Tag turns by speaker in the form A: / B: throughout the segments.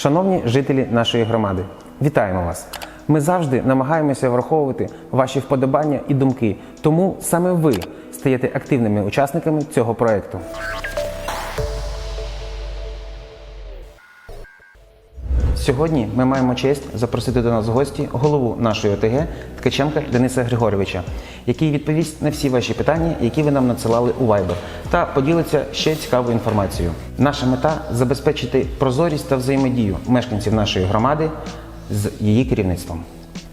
A: Шановні жителі нашої громади, вітаємо вас! Ми завжди намагаємося враховувати ваші вподобання і думки, тому саме ви стаєте активними учасниками цього проекту. Сьогодні ми маємо честь запросити до нас в гості голову нашої ОТГ Ткаченка Дениса Григоровича, який відповість на всі ваші питання, які ви нам надсилали у Viber, та поділиться ще цікавою інформацією. Наша мета забезпечити прозорість та взаємодію мешканців нашої громади з її керівництвом.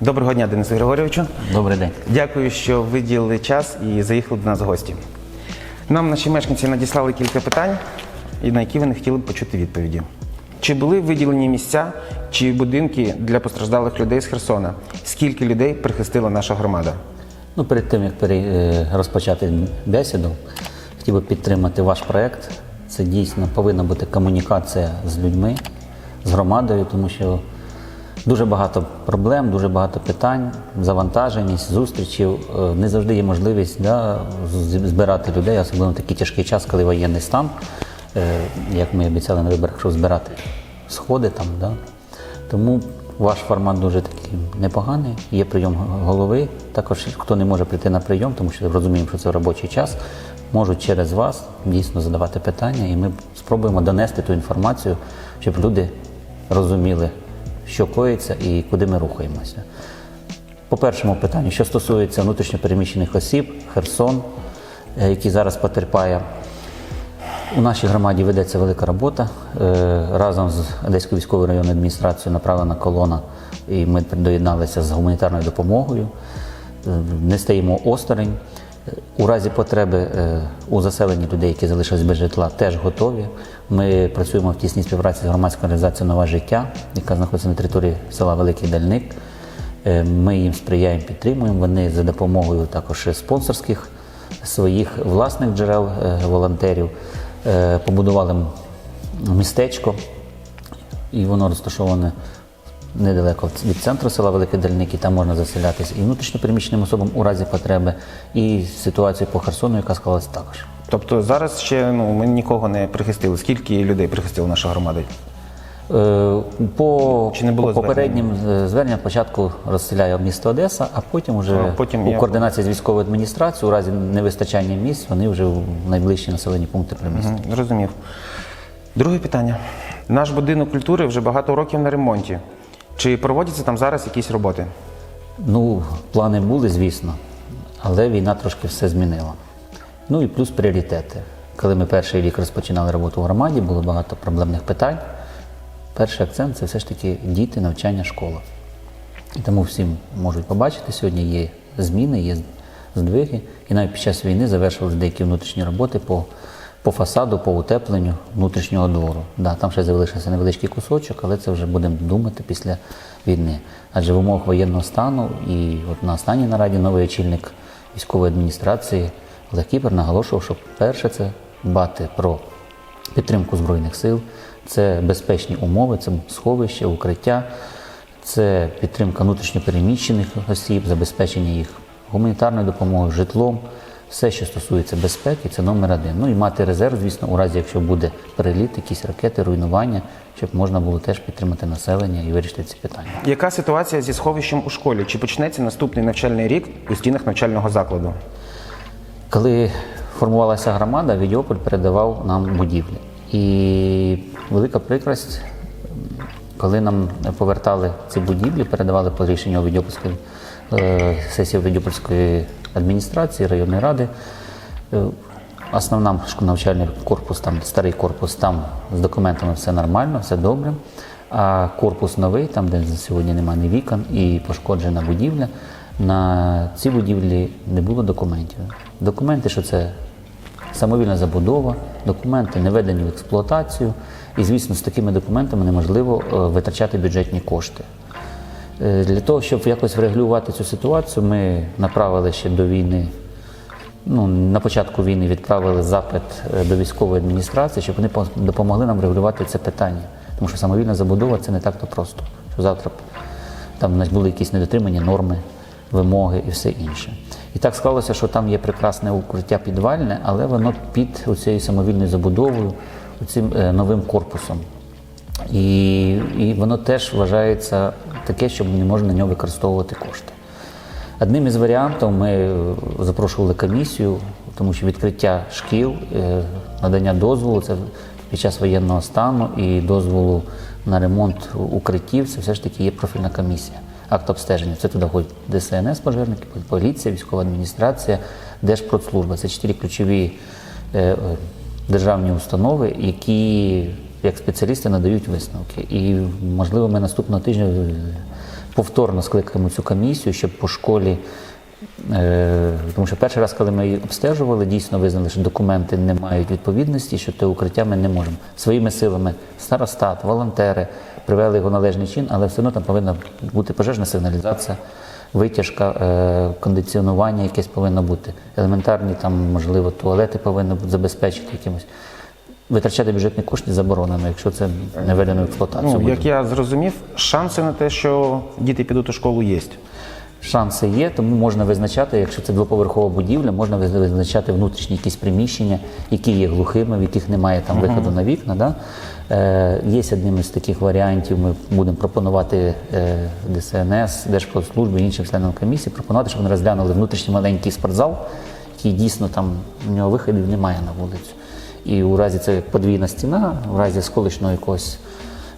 A: Доброго дня, Денисе Григоровичу.
B: Добрий день.
A: Дякую, що виділили час і заїхали до нас в гості. Нам наші мешканці надіслали кілька питань, і на які вони хотіли б почути відповіді. Чи були виділені місця чи будинки для постраждалих людей з Херсона? Скільки людей прихистила наша громада?
B: Ну, перед тим, як е, розпочати бесіду, хотів би підтримати ваш проєкт. Це дійсно повинна бути комунікація з людьми, з громадою, тому що дуже багато проблем, дуже багато питань, завантаженість, зустрічів. Е, Не завжди є можливість да, збирати людей, особливо в такий тяжкий час, коли воєнний стан, як ми обіцяли на виборах, що збирати сходи там. Да. Тому ваш формат дуже такий непоганий. Є прийом голови. Також хто не може прийти на прийом, тому що розуміємо, що це робочий час, можуть через вас дійсно задавати питання, і ми спробуємо донести ту інформацію, щоб люди розуміли, що коїться і куди ми рухаємося. По першому питанню, що стосується внутрішньопереміщених осіб, Херсон, е, який зараз потерпає у нашій громаді ведеться велика робота. Е, Разом з Одеською військовою районною адміністрацією направлена колона, і ми доєдналися з гуманітарною допомогою. Е, Не стаємо осторонь. Е, У разі потреби у заселенні людей, які залишились без житла, теж готові. Ми працюємо в тісній співпраці з громадською організацією Нове життя, яка знаходиться на території села Великий Дальник. Ми їм сприяємо, підтримуємо. Вони за допомогою також спонсорських своїх власних джерел волонтерів побудували містечко, і воно розташоване недалеко від центру села Великий Дальник, і там можна заселятися і внутрішньопереміщеним особам у разі потреби, і ситуацію по Херсону, яка склалась також.
A: Тобто зараз ще ну, ми нікого не прихистили. Скільки людей прихистила наша громада?
B: Е, По,
A: Чи не було
B: по попереднім зверненням спочатку розселяє місто Одеса, а потім вже
A: А потім
B: у
A: я-
B: координації з військовою адміністрацією, у разі невистачання місць, вони вже в найближчі населені пункти примістять.
A: Мгм, Зрозумів. Друге питання. Наш будинок культури вже багато років на ремонті. Чи проводяться там зараз якісь роботи?
B: Ну, плани були, звісно, але війна трошки все змінила. Ну і плюс пріоритети. Коли ми перший рік розпочинали роботу в громаді, було багато проблемних питань. Перший акцент це все ж таки діти, навчання, школа. І тому всі можуть побачити, сьогодні є зміни, є здвиги. І навіть під час війни завершились деякі внутрішні роботи по, по фасаду, по утепленню внутрішнього двору. Да, там ще залишився невеличкий кусочок, але це вже будемо думати після війни. Адже в умовах воєнного стану і от на останній нараді новий очільник військової адміністрації Олег Кіпер наголошував, що перше це дбати про підтримку Збройних сил, це безпечні умови, це сховище, укриття, це підтримка внутрішньопереміщених осіб, забезпечення їх гуманітарною допомогою, житлом. Все, що стосується безпеки, це номер один. Ну і мати резерв, звісно, у разі, якщо буде переліт, якісь ракети, руйнування, щоб можна було теж підтримати населення і вирішити ці питання.
A: Яка ситуація зі сховищем у школі? Чи почнеться наступний навчальний рік у стінах навчального закладу?
B: Коли формувалася громада, Відьополь передавав нам будівлі. І велика прикрость, коли нам повертали ці будівлі, передавали по рішенню Відьопольської е, сесії Відьопольської адміністрації, районної ради. е, Основна навчальний корпус, там старий корпус, там з документами все нормально, все добре. А корпус новий, там, де сьогодні немає ні вікон і пошкоджена будівля, на ці будівлі не було документів. Документи, що це самовільна забудова, документи не введені в експлуатацію. І, звісно, з такими документами неможливо е, витрачати бюджетні кошти. Е, Для того, щоб якось врегулювати цю ситуацію, ми направили ще до війни. Ну, на початку війни відправили запит е, до військової адміністрації, щоб вони допомогли нам регулювати це питання. Тому що самовільна забудова це не так-то просто. Що завтра там у нас були якісь недотримані норми, вимоги і все інше. І так склалося, що там є прекрасне укриття підвальне, але воно під цією самовільною забудовою, цим новим корпусом. І, і воно теж вважається таке, що не можна на нього використовувати кошти. Одним із варіантів ми е, запрошували комісію, тому що відкриття шкіл, е, надання дозволу це під час воєнного стану і дозволу на ремонт укриттів це все ж таки є профільна комісія. Акт обстеження. Це туди входять ДСНС, пожежники, поліція, військова адміністрація, Держпродслужба. Це чотири ключові е, е, державні установи, які як спеціалісти надають висновки. І можливо, ми наступного тижня е, повторно скликаємо цю комісію, щоб по школі. Тому що перший раз, коли ми її обстежували, дійсно визнали, що документи не мають відповідності, що те укриття ми не можемо. Своїми силами старостат, волонтери привели його належний чин, але все одно там повинна бути пожежна сигналізація, витяжка, е, кондиціонування якесь повинно бути. Елементарні там, можливо, туалети повинні бути забезпечити якимось. Витрачати бюджетні кошти заборонено, якщо це не введено в експлуатацію.
A: Ну,
B: буде.
A: як я зрозумів, шанси на те, що діти підуть у школу, є.
B: Шанси є, тому можна визначати, якщо це двоповерхова будівля, можна визначати внутрішні якісь приміщення, які є глухими, в яких немає там виходу на вікна. Да? Е, є одним із таких варіантів. Ми будемо пропонувати е, ДСНС, Держпродслужбі, іншим членам комісії, пропонувати, щоб вони розглянули внутрішній маленький спортзал, який дійсно там у нього виходів немає на вулицю. І у разі це подвійна стіна, в разі сколишнього якогось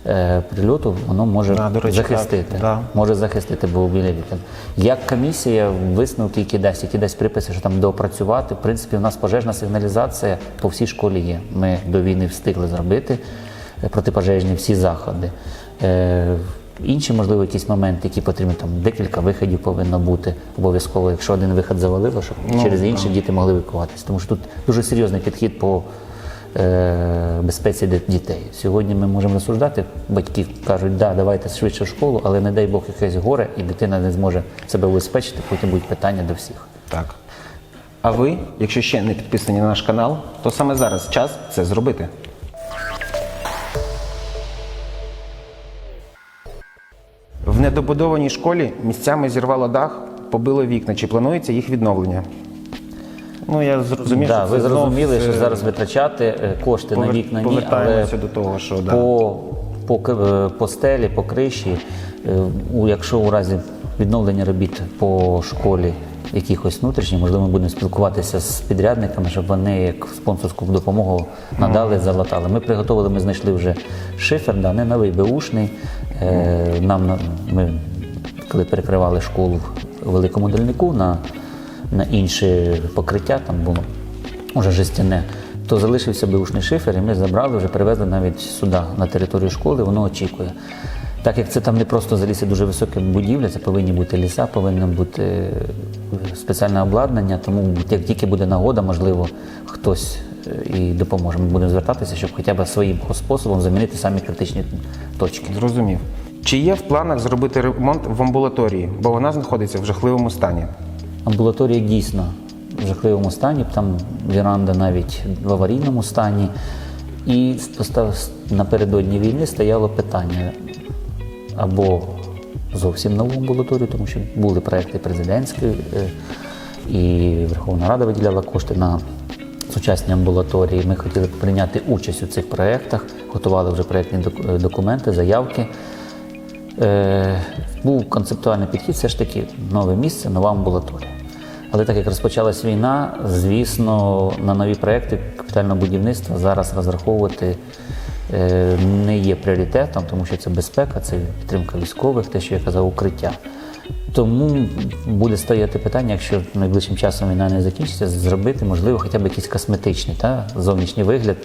B: е, прильоту, воно може
A: Да, речі,
B: захистити
A: так, да.
B: може захистити біля вікон. Як комісія висновки, які дасть, які дасть приписи, що там доопрацювати. В принципі, у нас пожежна сигналізація по всій школі є. Ми до війни встигли зробити протипожежні всі заходи. Е, Інші, можливо, якісь моменти, які потрібні, там декілька виходів повинно бути обов'язково, якщо один вихід завалило, щоб через інші діти могли евакуватися. Тому що тут дуже серйозний підхід по е, безпеці дітей. Сьогодні ми можемо розсуждати, батьки кажуть, да, давайте швидше в школу, але не дай Бог якесь горе, і дитина не зможе себе убезпечити, потім будуть питання до всіх.
A: Так. А ви, якщо ще не підписані на наш канал, то саме зараз час це зробити. В недобудованій школі місцями зірвало дах, побило вікна. Чи планується їх відновлення? Ну, я зрозумів,
B: да,
A: що
B: ви
A: це знов,
B: зрозуміли, що
A: е,
B: зараз витрачати кошти кошти на вікна ні, але
A: до того, що да.
B: по, по, е, по стелі, по криші, е, якщо у разі відновлення робіт по школі якихось внутрішніх, можливо, ми будемо спілкуватися з підрядниками, щоб вони як спонсорську допомогу надали, залатали. Ми приготували, ми знайшли вже шифер, да, не новий беушний. Е, Нам ми коли перекривали школу в великому дальнику на, на інше покриття, там було уже жестяне, то залишився беушний шифер, і ми забрали, вже привезли навіть сюди, на територію школи, воно очікує. Так як це там не просто залізти дуже висока будівля, це повинні бути ліса, повинно бути е, спеціальне обладнання, тому як тільки буде нагода, можливо, хтось е, і допоможе. Ми будемо звертатися, щоб хоча б своїм способом замінити самі критичні точки.
A: Зрозумів. Чи є в планах зробити ремонт в амбулаторії, бо вона знаходиться в жахливому стані?
B: Амбулаторія дійсно в жахливому стані, там віранда навіть в аварійному стані. І напередодні війни стояло питання або зовсім нову амбулаторію, тому що були проекти президентські, е, і Верховна Рада виділяла кошти на сучасні амбулаторії. Ми хотіли прийняти участь у цих проєктах, готували вже проєктні е, документи, заявки. Е, був концептуальний підхід, все ж таки нове місце, нова амбулаторія. Але так як розпочалась війна, звісно, на нові проекти капітального будівництва зараз розраховувати не є пріоритетом, тому що це безпека, це підтримка військових, те, що я казав, укриття. Тому буде стояти питання, якщо найближчим часом війна не закінчиться, зробити, можливо, хоча б якийсь косметичний та, зовнішній вигляд,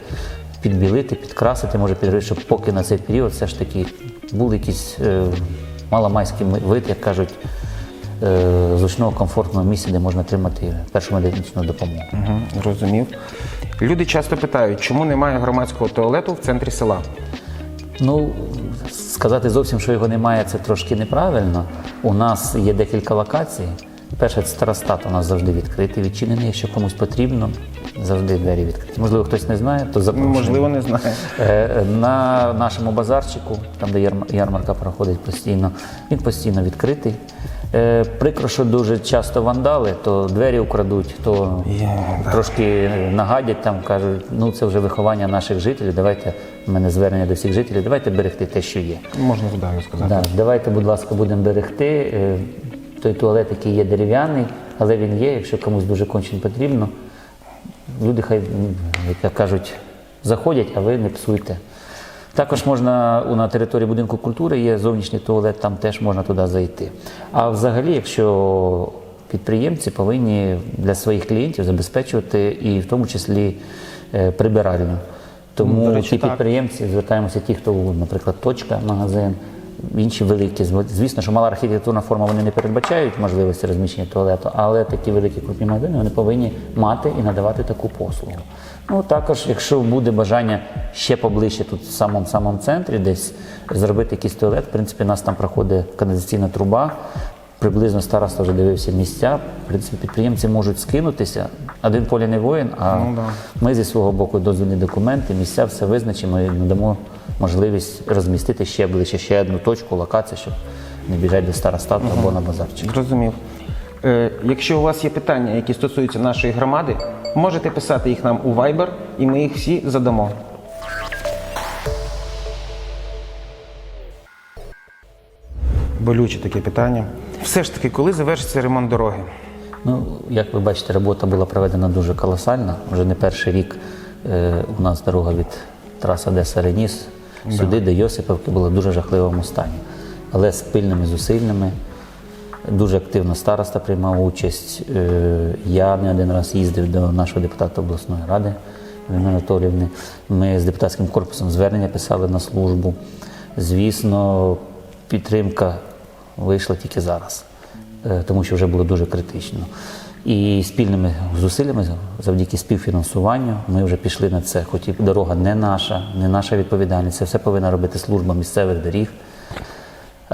B: підбілити, підкрасити, може підробити, щоб поки на цей період все ж таки був якийсь е, маломайський вид, як кажуть, е, зручного комфортного місця, де можна отримати першу медичну допомогу.
A: Угу, зрозумів. Люди часто питають, чому немає громадського туалету в центрі села?
B: Ну, сказати зовсім, що його немає, це трошки неправильно. У нас є декілька локацій. Перше, це старостат у нас завжди відкритий, відчинений, якщо комусь потрібно, завжди двері відкриті. Можливо, хтось не знає, то запрошуємо.
A: можливо, не знаю.
B: Е, На нашому базарчику, там де ярмарка проходить постійно, він постійно відкритий. Е, Прикро, що дуже часто вандали, то двері украдуть, то
A: Є,
B: трошки нагадять там, кажуть, ну це вже виховання наших жителів, давайте У мене звернення до всіх жителів. Давайте берегти те, що є.
A: Можна вдаю сказати.
B: Да, давайте, будь ласка, будемо берегти. Е, Той туалет, який є дерев'яний, але він є, якщо комусь дуже конче потрібно. Люди хай, як кажуть, заходять, а ви не псуйте. Також можна на території будинку культури є зовнішній туалет, там теж можна туди зайти. А взагалі, якщо підприємці повинні для своїх клієнтів забезпечувати і в тому числі е, прибиральню. Тому
A: До речі,
B: ті
A: так.
B: підприємці звертаємося ті, хто, наприклад, точка, магазин, інші великі. Звісно, що мала архітектурна форма вони не передбачають можливості розміщення туалету, але такі великі крупні магазини вони повинні мати і надавати таку послугу. Ну також, якщо буде бажання ще поближче тут в самому самому центрі, десь зробити якийсь туалет, в принципі, у нас там проходить каналізаційна труба. Приблизно староста вже дивився місця. В принципі, підприємці можуть скинутися. Один полі не воїн, а
A: Ну, да.
B: ми зі свого боку дозвільні документи, місця все визначимо і надамо можливість розмістити ще ближче, ще одну точку, локацію, щоб не біжати до старостату або на базарчик.
A: Зрозумів. Е, якщо у вас є питання, які стосуються нашої громади, можете писати їх нам у Viber, і ми їх всі задамо. Болюче таке питання. Все ж таки, коли завершиться ремонт дороги?
B: Ну, як ви бачите, робота була проведена дуже колосальна. Вже не перший рік е, у нас дорога від траси Одеса Реніс сюди, до Йосиповки, була в дуже жахливому стані. Але з пильними зусиллями, дуже активно староста приймав участь. Е, я не один раз їздив до нашого депутата обласної ради Анатоліївни. Ми з депутатським корпусом звернення писали на службу. Звісно, підтримка вийшла тільки зараз е, тому що вже було дуже критично. І спільними зусиллями, завдяки співфінансуванню, ми вже пішли на це. Хоч і дорога не наша, не наша відповідальність, це все повинна робити служба місцевих доріг.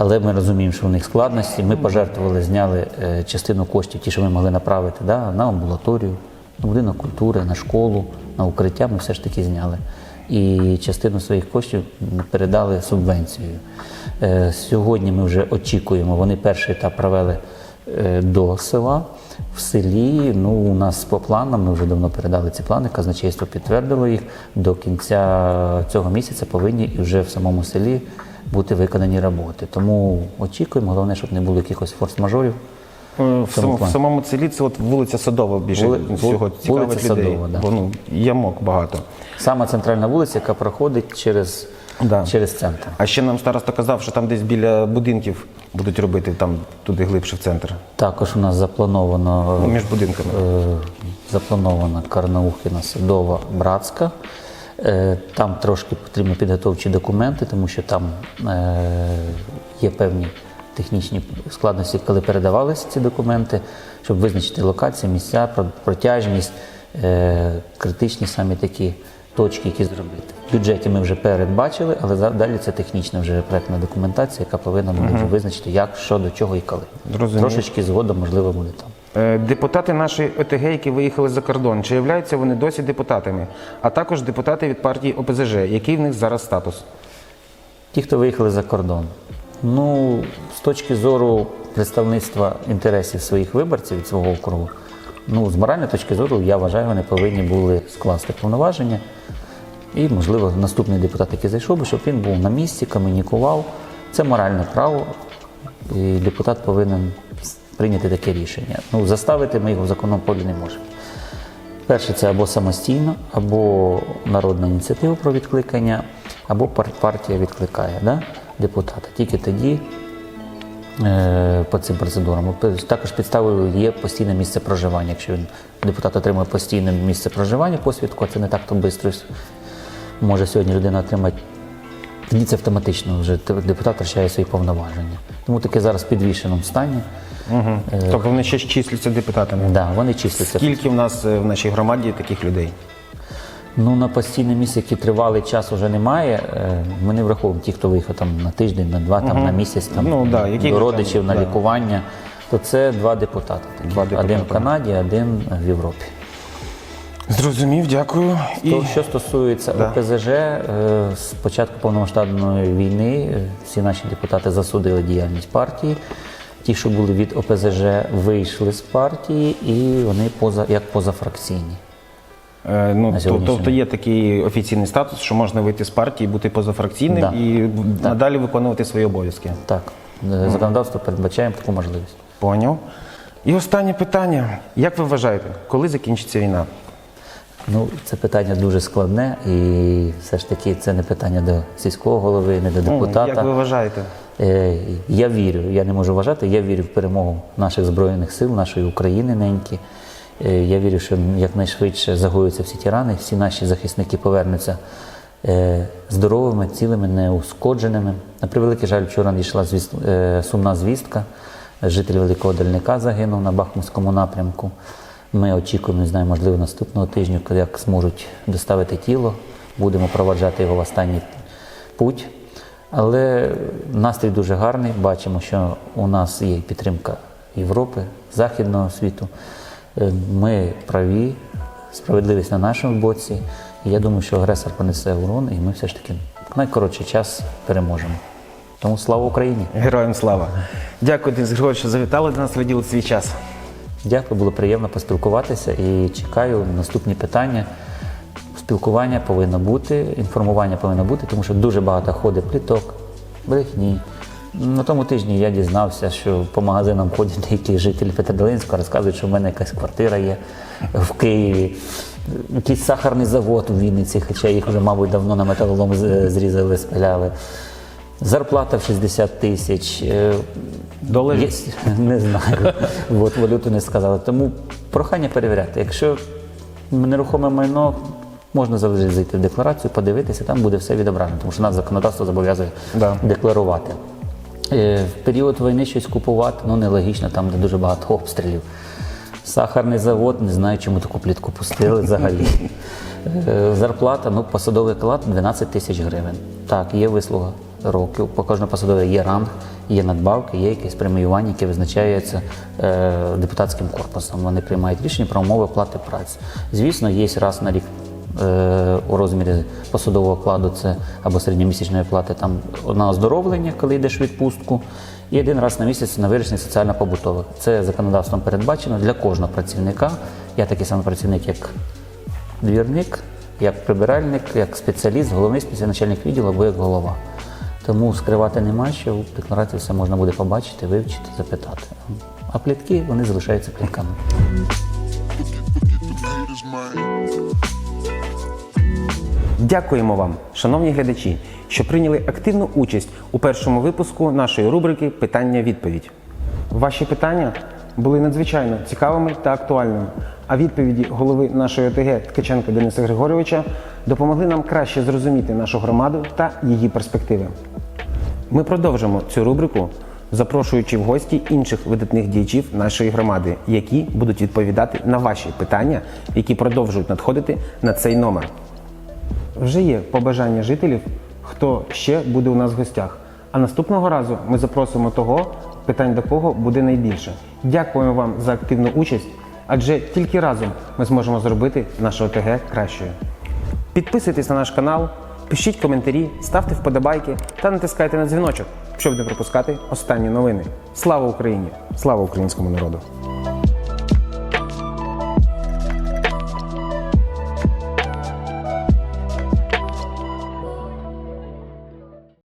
B: Але ми розуміємо, що у них складності. Ми пожертвували, зняли е, частину коштів, ті, що ми могли направити да, на амбулаторію, на будинок культури, на школу, на укриття. Ми все ж таки зняли. І частину своїх коштів передали субвенцією. Е, Сьогодні ми вже очікуємо. Вони перший етап провели е, до села. В селі, ну у нас по планам, ми вже давно передали ці плани, казначейство підтвердило їх. До кінця цього місяця повинні і вже в самому селі бути виконані роботи. Тому очікуємо, головне, щоб не було якихось форс-мажорів.
A: Е, В,
B: цьому
A: самому, в самому селі це от вулиця Садова більше
B: Вули-
A: всього
B: вулиця
A: людей.
B: Садова, да.
A: Бо ну, ямок багато.
B: Саме центральна вулиця, яка проходить через,
A: Да.
B: через центр.
A: А ще нам староста казав, що там десь біля будинків будуть робити там туди глибше в центр.
B: Також у нас заплановано
A: Ну, між будинками.
B: Е, запланована Карнаухіна Садова Братська. Е, Там трошки потрібні підготовчі документи, тому що там е, є певні технічні складності, коли передавалися ці документи, щоб визначити локації, місця, про- протяжність, е, критичні самі такі точки, які зробити. В бюджеті ми вже передбачили, але далі це технічна вже проектна документація, яка повинна буде вже визначити, як, що, до чого і коли.
A: Зрозумів.
B: Трошечки згодом, можливо, буде там.
A: Е, Депутати нашої ОТГ, які виїхали за кордон, чи являються вони досі депутатами, а також депутати від партії ОПЗЖ. Який в них зараз статус?
B: Ті, хто виїхали за кордон. Ну, з точки зору представництва інтересів своїх виборців свого округу, ну, з моральної точки зору, я вважаю, вони повинні були скласти повноваження. І, можливо, наступний депутат, який зайшов би, щоб він був на місці, комунікував. Це моральне право, і депутат повинен прийняти таке рішення. Ну, заставити ми його в законному полі не можемо. Перше, це або самостійно, або народна ініціатива про відкликання, або партія відкликає да, депутата. Тільки тоді е, по цим процедурам. Також підставою є постійне місце проживання. Якщо він депутат отримує постійне місце проживання посвідку, це не так то швидко може сьогодні людина отримати. Тоді це автоматично вже депутат втрачає свої повноваження. Тому таке зараз в підвішеному стані.
A: Угу. Тобто вони ще числяться депутатами.
B: Да, вони числяться.
A: Скільки в нас е, в нашій громаді таких людей?
B: Ну, на постійне місце, який тривалий час вже немає. е, Ми не враховуємо ті, хто виїхав там на тиждень, на два, там, на місяць там,
A: Ну, да, яких
B: до
A: там,
B: родичів на
A: да.
B: лікування, то це два депутати. такі.
A: Два депутати.
B: Один в Канаді, один в Європі.
A: Зрозумів, дякую. І
B: То, що стосується
A: Да.
B: ОПЗЖ, з початку повномасштабної війни всі наші депутати засудили діяльність партії. Ті, що були від ОПЗЖ, вийшли з партії і вони поза, як позафракційні.
A: Е, Ну,
B: На сьогоднішній
A: тобто є такий офіційний статус, що можна вийти з партії, бути позафракційним
B: Да.
A: і надалі виконувати свої обов'язки.
B: Так, е, законодавство передбачає таку можливість.
A: Поняв. І останнє питання. Як ви вважаєте, коли закінчиться війна?
B: Ну, це питання дуже складне, і все ж таки це не питання до сільського голови, не до
A: Ну,
B: депутата.
A: Як ви вважаєте?
B: Е, Я вірю, я не можу вважати, я вірю в перемогу наших Збройних сил, нашої України неньки. Е, Я вірю, що якнайшвидше загоюються всі ті рани, всі наші захисники повернуться е, здоровими, цілими, неушкодженими. На превеликий жаль, вчора надійшла звіст- сумна звістка. Житель Великого Дальника загинув на Бахмутському напрямку. Ми очікуємо, не знаю, можливо, наступного тижня, як зможуть доставити тіло, будемо проваджати його в останній путь. Але настрій дуже гарний. Бачимо, що у нас є підтримка Європи, Західного світу. Е, Ми праві, справедливість на нашому боці. І я думаю, що агресор понесе урон, і ми все ж таки в найкоротший час переможемо. Тому слава Україні!
A: Героям слава! Дякую, Денис Григорович, що завітали до нас, виділили свій час.
B: Дякую, було приємно поспілкуватися і чекаю наступні питання. Спілкування повинно бути, інформування повинно бути, тому що дуже багато ходить пліток, брехні. На тому тижні я дізнався, що по магазинам ходять деякі жителі Петродолинського, розказують, що в мене якась квартира є в Києві, якийсь сахарний завод у Вінниці, хоча їх вже, мабуть, давно на металолом зрізали, спиляли. Зарплата в 60 тисяч. е,
A: Доларів?
B: Не знаю. От валюту не сказали. Тому прохання перевіряти. Якщо нерухоме майно, можна завжди зайти в декларацію, подивитися, там буде все відображено, тому що нас законодавство зобов'язує
A: Да.
B: декларувати. Е, В період війни щось купувати, ну нелогічно, там де дуже багато обстрілів. Сахарний завод, не знаю, чому таку плітку пустили взагалі. Е, Зарплата, ну, посадовий оклад 12 тисяч гривень. Так, є вислуга років, по кожному посадові є ранг, є надбавки, є якесь преміювання, яке визначається е, депутатським корпусом. Вони приймають рішення про умови оплати праці. Звісно, є раз на рік у розмірі посадового окладу це або середньомісячної плати там на оздоровлення, коли йдеш у відпустку, і один раз на місяць на вирішення соціально-побутових. Це законодавством передбачено для кожного працівника. Я такий самий працівник, як двірник, як прибиральник, як спеціаліст, головний спеціаліст, начальник відділу або як голова. Тому скривати нема що, в декларації все можна буде побачити, вивчити, запитати. А плітки вони залишаються плітками.
A: Дякуємо вам, шановні глядачі, що прийняли активну участь у першому випуску нашої рубрики Питання-відповідь. Ваші питання були надзвичайно цікавими та актуальними, а відповіді голови нашої ОТГ Ткаченка Дениса Григоровича допомогли нам краще зрозуміти нашу громаду та її перспективи. Ми продовжимо цю рубрику, запрошуючи в гості інших видатних діячів нашої громади, які будуть відповідати на ваші питання, які продовжують надходити на цей номер. Вже є побажання жителів, хто ще буде у нас в гостях. А наступного разу ми запросимо того, питань до кого буде найбільше. Дякуємо вам за активну участь, адже тільки разом ми зможемо зробити нашу ОТГ кращою. Підписуйтесь на наш канал, пишіть коментарі, ставте вподобайки та натискайте на дзвіночок, щоб не пропускати останні новини. Слава Україні! Слава українському народу!